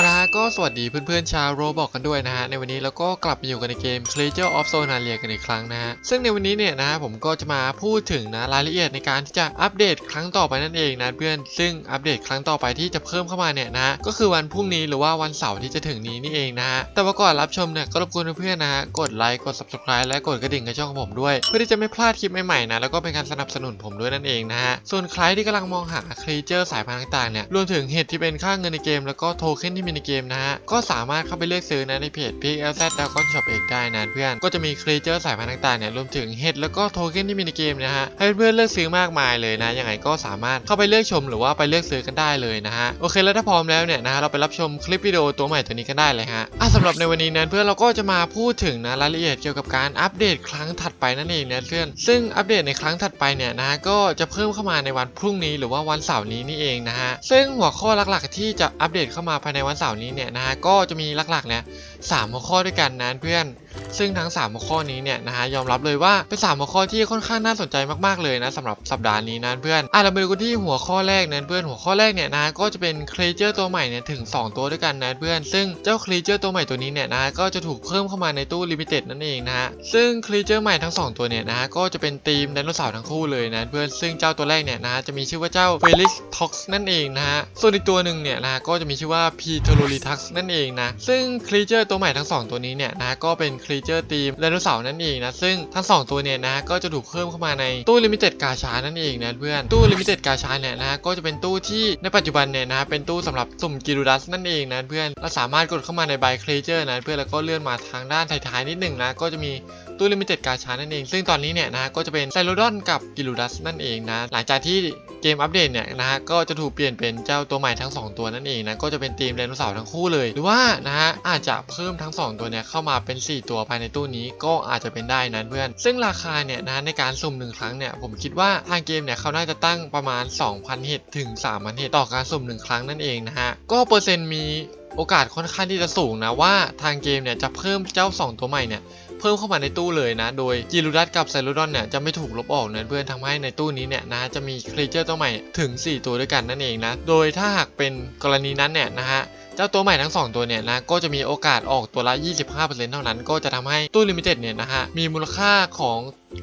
เอาละก็สวัสดีเพื่อนๆชาวโรบอกกันด้วยนะฮะในวันนี้เราก็กลับมาอยู่กันในเกม Creature of Sonaria กันอีกครั้งนะฮะซึ่งในวันนี้เนี่ยนะฮะผมก็จะมาพูดถึงนะรายละเอียดในการที่จะอัปเดตครั้งต่อไปนั่นเองนะเพื่อนซึ่งอัปเดตครั้งต่อไปที่จะเพิ่มเข้ามาเนี่ยนะฮะก็คือวันพรุ่งนี้หรือว่าวันเสาร์ที่จะถึงนี้นี่เองนะฮะแต่ว่าก่อนรับชมเนี่ยก็รบกวนเพื่อนๆนะฮะกดไลค์กด subscribe และกดกระดิ่งในช่องของผมด้วย เพื่อที่จะไม่พลาดคลิปใหม่ๆนะแล้วก็เป็นการสนับสนุนผมด้วยนั่นเองนะฮะส่วนใครที่กำลังมองหา Creature สายพันธุ์ต่างๆเนี่ยรวมถึงเห็ดที่เป็นค่าเงินในเกมแล้วก็โทเค็นที่มีในเกมนะฮะ ก็สามารถเข้าไปเลือกซื้อนะในเพจ p i x l z Dragon Shop เองได้นะเพื่อน ก็จะมีครีเจอร์สายพันธุ์ต่างๆเนี่ยรวมถึงเห็ดแล้วก็โทเค็นที่มีในเกมนะฮะ ให้เพื่อนๆเลือกซื้อมากมายเลยนะยังไงก็สามารถเข้าไปเลือกชมหรือว่าไปเลือกซื้อกันได้เลยนะฮะ โอเคแล้วถ้าพร้อมแล้วเนี่ยนะฮะเราไปรับชมคลิปวิดีโอตัวใหม่ตัวนี้กันได้เลยฮะอะสำหรับในวันนี้นั้นเพื่อนเราก็จะมาพูดถึงนะรายละเอียดเกี่ยวกับการอัปเดตครั้งถัดไปนั่นเองนะเพื่อน ซึ่งอัปเดตในครั้งถัดไปเนี่ยนะฮะก็จะเพิ่มเข้ามาในวันพรุ่งนี้หรือว่าวันเสาร์นี้นี่เองนะฮะซึ่งหัวข้อหลักๆที่จะอัปเดตเข้ามาภายในวันเสาร์นี้เนี่ยนะฮะก็จะมีหลักๆเนี่ยสามหัวข้อด้วยกันนะเพื่อนซึ่งทั้ง 3 หัวข้อนี้เนี่ยนะฮะยอมรับเลยว่าเป็น 3 หัวข้อที่ค่อนข้างน่าสนใจมากๆเลยนะสำหรับสัปดาห์นี้นะเพื่อนอะเราไปดูกันที่หัวข้อแรกนะเพื่อนหัวข้อแรกเนี่ยนะก็จะเป็นครีเจอร์ตัวใหม่เนี่ยถึง 2 ตัวด้วยกันนะเพื่อน ซึ่งเจ้าครีเจอร์ตัวใหม่ตัวนี้เนี่ยนะก็จะถูกเพิ่มเข้ามาในตู้ลิมิเต็ดนั่นเองนะฮะซึ่งครีเจอร์ใหม่ทั้ง 2 ตัวเนี่ยนะก็จะเป็นทีมไดโนเสาร์ทั้งคู่เลยนะเพื่อนซึ่งเจ้าตัวแรกเนี่ยนะจะมีชื่อว่าเจ้าเฟลิกท็อกซ์นั่นเองนะฮะส่วนอีกตัวหนึ่งเนี่ยนะก็จะมีชื่อว่าพีโทโลลิทักซ์นั่นเองนะซึ่งครีเจอร์ตัวใหม่ทั้งสองตัวนี้เนี่ยนะก็เป็นครีเจอร์ทีมไดโนเสาร์นั่นเองนะซึ่งทั้งสองตัวเนี่ยนะก็จะถูกเพิ่มเข้ามาในตู้ลิมิเต็ดกาชานั่นเองนะเพื่อนตู้ลิมิเต็ดกาชาเนี่ยนะก็จะเป็นตู้ที่ในปัจจุบันเนี่ยนะเป็นตู้สำหรับสุ่มกิลูดัสนั่นเองนะเพื่อนเราสามารถกดเข้ามาในใบครีเจอร์นะเพื่อนแล้วก็เลื่อนมาทางด้านท้ายๆนิดหนึ่งนะก็จะมีตู้ลิมิเต็ดกาชานั่นเอง ซึ่งตอนนี้เนี่ยนะก็จะเป็นไซโลดอนกับกิลูดัสนั่นเองนะหลังจากที่ เกมอัปเดตเนี่ยนะฮะก็จะถูกเปลี่ยนเป็นเจ้าตัวใหม่ทั้ง 2 ตัวนั่นเองนะก็จะเป็นทีมไดโนเสาร์ทั้งคู่เลย หรือว่านะฮะอาจจะเพิ่มทั้ง 2 ตัวเนี่ยเข้ามาเป็น 4 ตัวภายในตู้นี้ก็อาจจะเป็นได้นะเพื่อน ซึ่งราคาเนี่ยนะในการสุ่มหนึ่งครั้งเนี่ยผมคิดว่าทางเกมเนี่ยเขาน่าจะตั้งประมาณ 2,000เฮดถึง 3,000เฮดต่อการสุ่มหนึ่งครั้งนั่นเองนะฮะก็เปอร์เซ็นต์มีโอกาสค่อนข้างที่จะสูงนะว่าทางเกมเนี่ยจะเพิ่มเจ้า 2 ตัวใหม่เนี่ย เพิ่มเข้ามาในตู้เลยนะ โดยจิรูดัสกับไซรูดอนเนี่ยจะไม่ถูกลบออกนะเพื่อนทำให้ในตู้นี้เนี่ยนะจะมีครีเจอร์ตัวใหม่ถึง 4 ตัวด้วยกันนั่นเองนะ โดยถ้าหากเป็นกรณีนั้นเนี่ยนะฮะเจ้าตัวใหม่ทั้ง 2 ตัวเนี่ยนะก็จะมีโอกาสออกตัวละ 25%เท่านั้น ก็จะทำให้ตู้ลิมิเต็ดเนี่ยนะฮะมีมูลค่าของ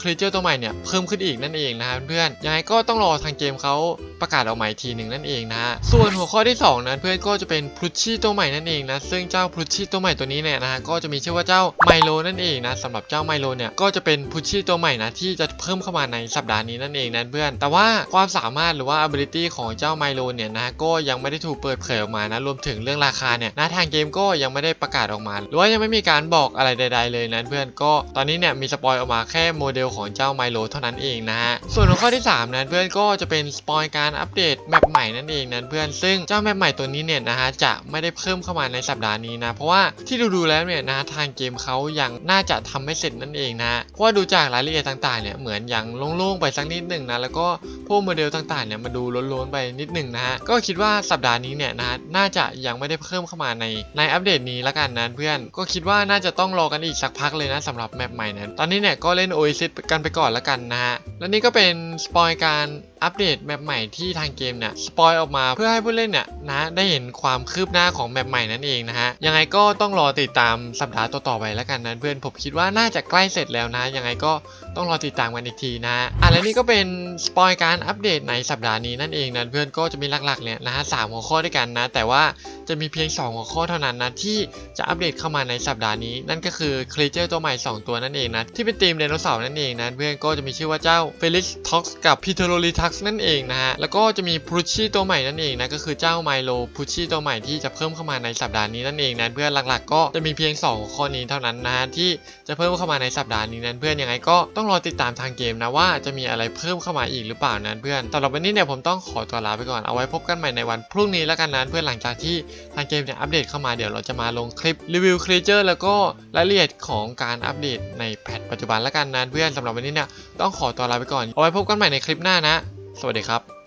ครีเจอร์ตัวใหม่เนี่ยเพิ่มขึ้นอีกนั่นเองนะครับเพื่อนยังไงก็ต้องรอทางเกมเขาประกาศออกมาอีกทีหนึ่งนั่นเองนะฮะส่วนหัวข้อที่2นั้นเพื่อนก็จะเป็นพลุชชี่ตัวใหม่นั่นเองนะซึ่งเจ้าพลุชชี่ตัวใหม่ตัวนี้เนี่ยนะฮะก็จะมีชื่อว่าเจ้าไมโลนั่นเองนะสำหรับเจ้าไมโลเนี่ยก็จะเป็นพุชชี่ตัวใหม่นะที่จะเพิ่มเข้ามาในสัปดาห์นี้นั่นเองนะเพื่อน แต่ว่าความสามารถหรือว่า ability ของเจ้าไมโลเนี่ยนะก็ยังไม่ได้ถูกเปิดเผยออกมานะรวมถึงเรื่องราคาเนี่ยนะทางเกมก็ยังไม่ได้ประกาศออกมา หรือว่ายังไม่มีการบอกอะไรใด ๆ เลยนะเพื่อนก็ตอนนี้เนี่ยมีสปอยออกมาแค่โมเดลของเจ้าไมโลเท่านั้นเองนะฮะส่วนข้อที่3นะเพื่อนก็จะเป็นสปอยการอัปเดตแมปใหม่นั่นเองนะเพื่อนซึ่งเจ้าแมปใหม่ตัวนี้เนี่ยนะฮะจะไม่ได้เพิ่มเข้ามาในสัปดาห์นี้นะเพราะว่าที่ดูๆแล้วเนี่ยนะทางเกมเขายังน่าจะจะทำไม่เสร็จนั่นเองนะเพราะว่าดูจากรายละเอียดต่างๆเนี่ยเหมือนยังโล่งๆไปสักนิดหนึ่งนะแล้วก็พวกโมเดลต่างๆเนี่ยมาดูล้นๆไปนิดหนึ่งนะฮะก็คิดว่าสัปดาห์นี้เนี่ยนะน่าจะยังไม่ได้เพิ่มเข้ามาในในอัปเดตนี้ละกันนะเพื่อนก็คิดว่าน่าจะต้องรอกันอีกสักพักเลยนะสำหรับแมปใหม่นั้นตอนนี้เนี่ยก็เล่น Oasis กันไปก่อนละกันนะฮะและนี่ก็เป็นสปอยการ อัปเดตแมปใหม่ที่ทางเกมเนี่ยสปอยออกมาเพื่อให้ผู้เล่นเนี่ยนะได้เห็นความคืบหน้าของแมปใหม่นั่นเองนะฮะยังไงก็ต้องรอติดตามสัปดาห์ต่อๆไปและกันนะเพื่อนผมคิดว่าน่าจะใกล้เสร็จแล้วนะยังไงก็ต้องรอติดตามกันอีกทีนะอะและนี่ก็เป็นสปอยการอัปเดตในสัปดาห์นี้นั่นเองนะเพื่อนก็จะมีหลักๆเนี่ยนะฮะสามหัวข้อด้วยกันนะ แต่ว่าจะมีเพียง 2 หัวข้อเท่านั้นนะที่จะอัปเดตเข้ามาในสัปดาห์นี้ นั่นก็คือครีเจอร์ตัวใหม่ 2 ตัวนั่นเองนะที่เป็นทีมไดโนเสาร์นั่นเองนะเพื่อนก็จะมีชื่อว่าเจ้าเฟลิกท็อกซ์กับพีเทโรลิทักซ์นั่นเองนะฮะ แล้วก็จะมีพรูชี่ตัวใหม่นั่นเองนะ ก็คือเจ้าไมโลพรูชี่ตัวใหม่ที่จะเพิ่มเข้ามาในสัปดาห์นี้นั่นเองนะเพื่อนหลักๆ ก็จะมีเพียง 2 หัวข้อนี้เท่านั้นนะฮะที่จะเพิ่มเข้ามาในสัปดาห์นี้นั้นเพื่อนยังไงก็ต้องรอติดตามทางเกมนะว่าจะมีอะไรเพิ่มเข้ามาอีกหรือเปล่านั้นเพื่อนสำหรับวันนี้เนี่ยผมต้องขอตัวลาไปก่อนเอาไว้พบกันใหม่ในวันพรุ่งนี้แล้วกันนะเพื่อนหลังจากที่ทางเกมเนี่ยอัปเดตเข้ามาเดี๋ยวเราจะมาลงคลิปรีวิวครีเจอร์แล้วก็รายละเอียดของการอัปเดตในแพทปัจจุบันแล้วกันนะเพื่อนสำหรับวันนี้เนี่ยต้องขอตัวลาไปก่อนเอาไว้พบกันใหม่ในคลิปหน้านะ สวัสดีครับ